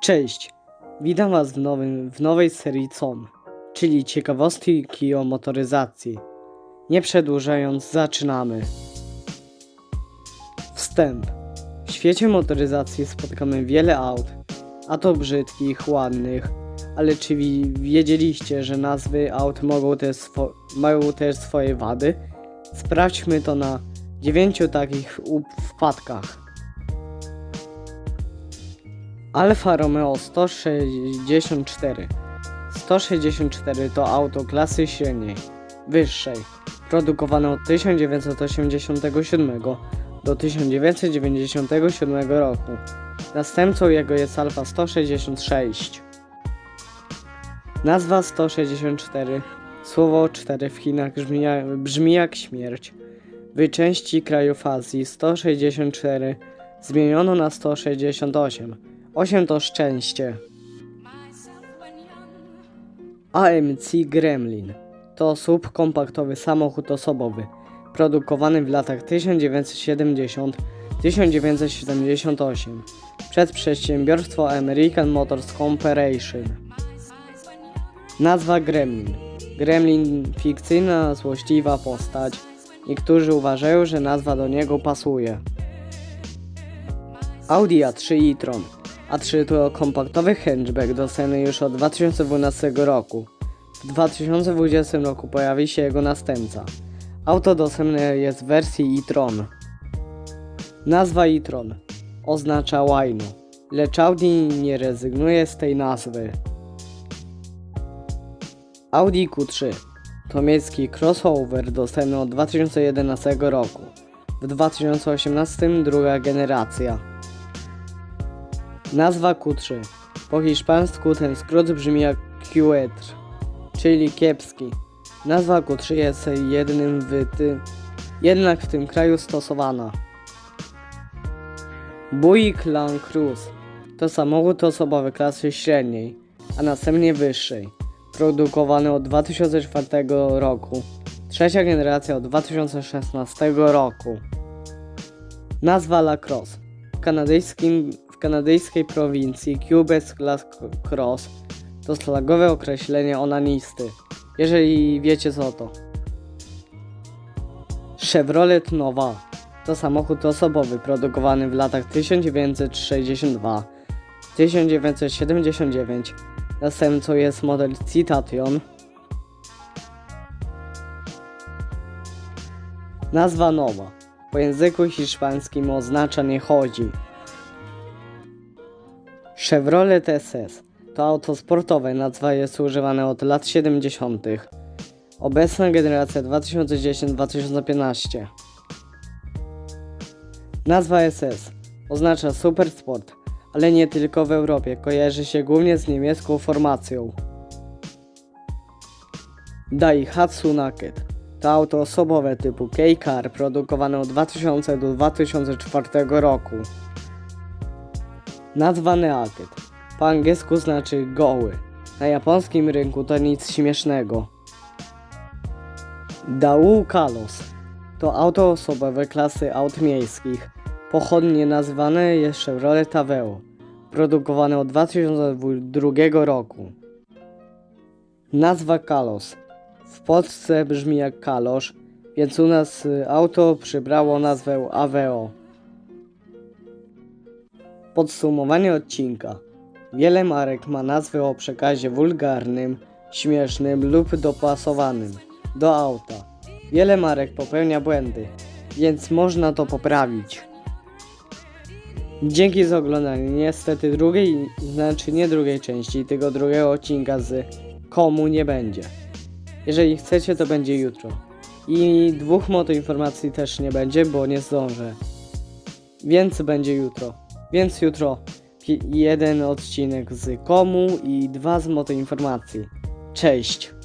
Cześć, witam Was w, nowym, w nowej serii COM, czyli ciekawostki o motoryzacji. Nie przedłużając, zaczynamy. Wstęp. W świecie motoryzacji spotkamy wiele aut, a to brzydkich, ładnych, ale czy wi- wiedzieliście, że nazwy aut mogą też mają też swoje wady? Sprawdźmy to na dziewięciu takich u- wpadkach. Alfa Romeo 164 164 to auto klasy średniej, wyższej, produkowane od 1987 do 1997 roku. Następcą jego jest Alfa 166. Nazwa 164, słowo 4 w Chinach brzmi, brzmi jak śmierć. W części krajów Azji 164 zmieniono na 168. 8 to szczęście. AMC Gremlin to subkompaktowy samochód osobowy, produkowany w latach 1970-1978 przez przedsiębiorstwo American Motors Corporation. Nazwa Gremlin. Gremlin fikcyjna, złośliwa postać. Niektórzy uważają, że nazwa do niego pasuje. Audi A3 e-tron. A3 to kompaktowy hatchback dostępny już od 2012 roku. W 2020 roku pojawi się jego następca. Auto dostępne jest w wersji e-tron. Nazwa e-tron oznacza łajno, lecz Audi nie rezygnuje z tej nazwy. Audi Q3 to miejski crossover dostępny od 2011 roku. W 2018 druga generacja. Nazwa Q3. Po hiszpańsku ten skrót brzmi jak Quetr, czyli kiepski. Nazwa Q3 jest jednym w ty, jednak w tym kraju stosowana. Buick Land Cruise to samochód osobowy klasy średniej, a następnie wyższej, produkowany od 2004 roku. Trzecia generacja od 2016 roku. Nazwa Lacrosse. W, kanadyjskim, w kanadyjskiej prowincji Quebec Lacrosse to slagowe określenie onanisty, jeżeli wiecie co to. Chevrolet Nova to samochód osobowy produkowany w latach 1962-1979. Następcą jest model Citation. Nazwa nowa. Po języku hiszpańskim oznacza nie chodzi. Chevrolet SS to auto sportowe, nazwa jest używana od lat 70. Obecna generacja 2010-2015. Nazwa SS oznacza super sport, ale nie tylko w Europie, kojarzy się głównie z niemiecką formacją. Daihatsu Naked to auto osobowe typu K-Car produkowane od 2000 do 2004 roku. Nazwa Naked po angielsku znaczy goły. Na japońskim rynku to nic śmiesznego. Dau Kalos to auto osobowe klasy aut miejskich. Pochodnie nazywane jest Chevrolet Aveo, produkowane od 2002 roku. Nazwa Kalos w Polsce brzmi jak kalosz, więc u nas y, auto przybrało nazwę Aveo. Podsumowanie odcinka. Wiele marek ma nazwy o przekazie wulgarnym, śmiesznym lub dopasowanym do auta. Wiele marek popełnia błędy, więc można to poprawić. Dzięki za oglądanie. Niestety drugiej, znaczy nie drugiej części, tego drugiego odcinka z komu nie będzie. Jeżeli chcecie, to będzie jutro. I dwóch moto informacji też nie będzie, bo nie zdążę. Więc będzie jutro. Więc jutro jeden odcinek z komu i dwa z moto informacji. Cześć!